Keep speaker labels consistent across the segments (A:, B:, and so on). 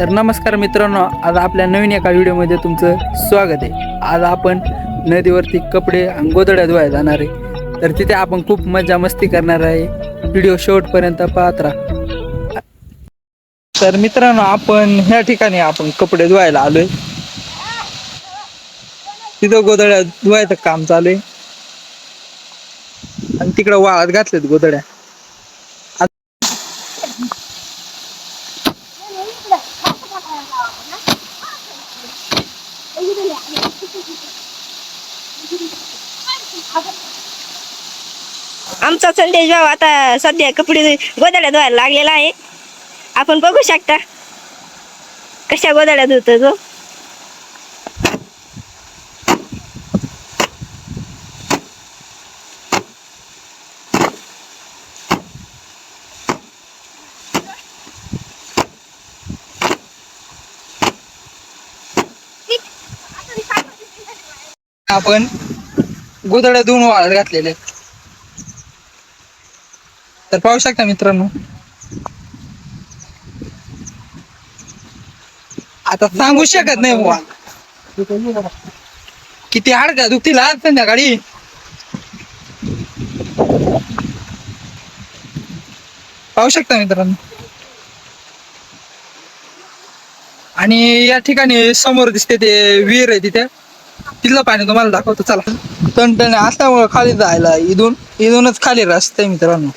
A: तर नमस्कार मित्रांनो आज आपल्या नवीन एका व्हिडिओमध्ये तुमचं स्वागत आहे. आज आपण नदीवरती कपडे आणि गोदड्या धुवायला जाणार आहे. तर तिथे आपण खूप मजा मस्ती करणार आहे. व्हिडिओ शेवटपर्यंत पाहत राहा. तर मित्रांनो आपण ह्या ठिकाणी आपण कपडे धुवायला आलोय. तिथं गोदड्या धुवायचं काम चालू आहे. आणि तिकडं वाळत घातलेत गोदड्या
B: आमचा संदेश भाऊ आता सध्या कपडे गोदड्या धुवायला लागलेला आहे. आपण बघू शकता कशा गोदड्या धुतो तो.
A: आपण गोदड्या दोन वाळत घातलेले. तर पाहू शकता मित्रांनो. आता सांगू शकत नाही बुवा. किती हाड दुखतील आज संध्याकाळी. पाहू शकता मित्रांनो. आणि या ठिकाणी समोर दिसते ते विहीर आहे तिथे. तिथलं पाणी तुम्हाला दाखवतो चला. टणटण असल्यामुळं खाली जायला इथून इथूनच खाली रस्ते आहे मित्रांनो.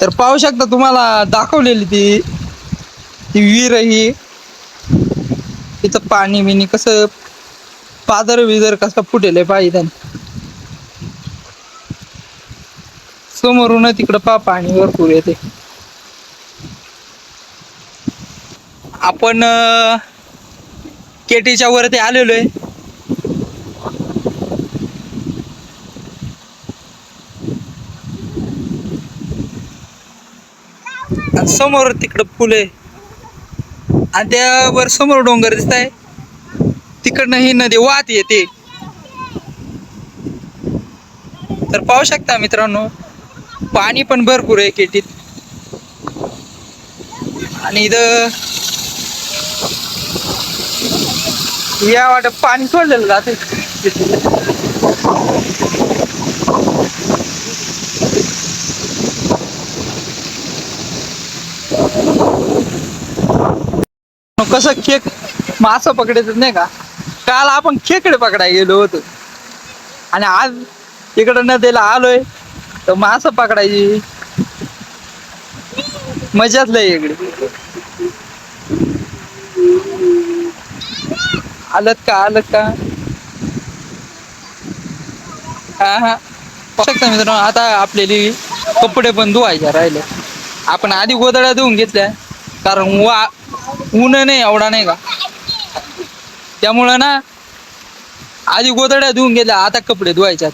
A: तर पाहू शकता तुम्हाला दाखवलेली ती ती विहीर ही. तिथं पाणी बिनी कसं पादर विदर कसं फुटेल पाहिजे समोरून तिकडं पा पाणी भरपूर येते. आपण केटीच्या वरती आलेलो आहे. आणि समोर तिकडं फुले आणि त्यावर समोर डोंगर दिसत आहे तिकडनं ही नदी वाहत येते. तर पाहू शकता मित्रांनो पाणी पण भरपूर आहे केटीत आणि इथं या वाट पाणी सोडलेलं जाते कसं खेक मास पकडायचं नाही का? काल आपण खेकडे पकडाय गेलो होतो. आणि आज इकडं नदीला आलोय तर मास पकडायची. मजाच लय इकडे आलत का आलत का? हा हा. शकता मित्रांनो आता आपल्याली कपडे पण धुवायचे राहिले. आपण आधी गोदड्या देऊन घेतल्या. कारण वा ऊन नाही एवढा नाही का? त्यामुळं ना आधी गोदड्या धुवून घेतल्या आता कपडे धुवायच्यात.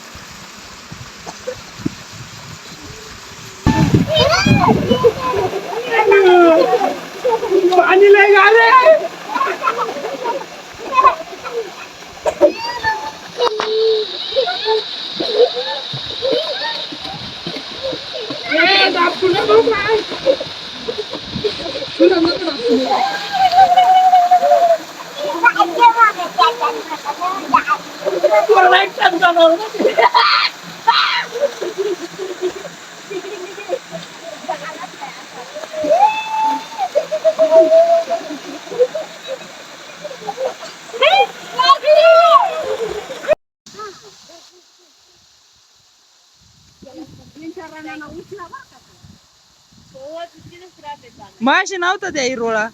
A: Thank you. माशी नव्हता त्या हिरोळा.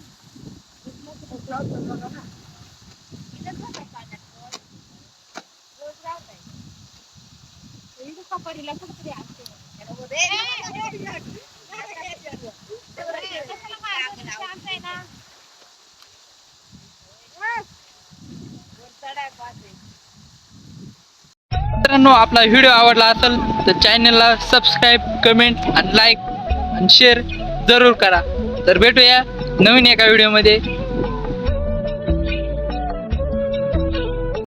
A: मित्रांनो आपला व्हिडिओ आवडला असेल तर चॅनलला सबस्क्राईब कमेंट आणि लाईक आणि शेअर जरूर करा. तर भेटूया नवीन एका व्हिडिओमध्ये